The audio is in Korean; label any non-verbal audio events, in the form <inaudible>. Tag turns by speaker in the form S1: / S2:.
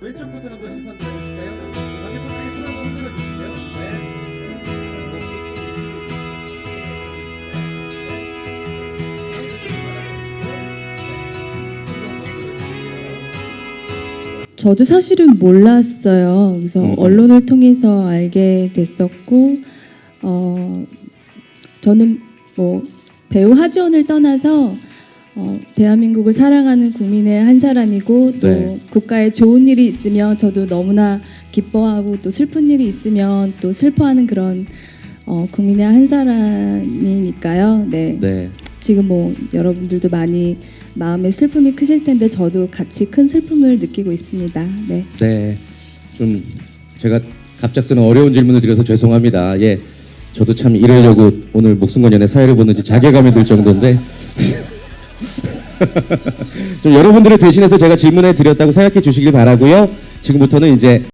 S1: 왼쪽부터 한번 시선 들어보실까요? 관객분들에게 손 한번 흔들어 주시고요.
S2: 저도 사실은 몰랐어요. 그래서
S3: 음, 음.
S2: 언론을 통해서 알게 됐었고, 어, 저는 뭐 배우 하지원을 떠나서 어, 대한민국을 사랑하는 국민의 한 사람이고 또
S3: 네.
S2: 국가에 좋은 일이 있으면 저도 너무나 기뻐하고 또 슬픈 일이 있으면 또 슬퍼하는 그런 어, 국민의 한 사람이니까요. 네.
S3: 네.
S2: 지금 뭐 여러분들도 많이 마음의 슬픔이 크실 텐데 저도 같이 큰 슬픔을 느끼고 있습니다. 네.
S3: 네. 좀 제가 갑작스런 어려운 질문을 드려서 죄송합니다. 예. 저도 참 이러려고 오늘 목숨건연의 사회를 보는지 자괴감이 들 정도인데 <laughs> 좀 여러분들을 대신해서 제가 질문해 드렸다고 생각해 주시길 바라고요. 지금부터는 이제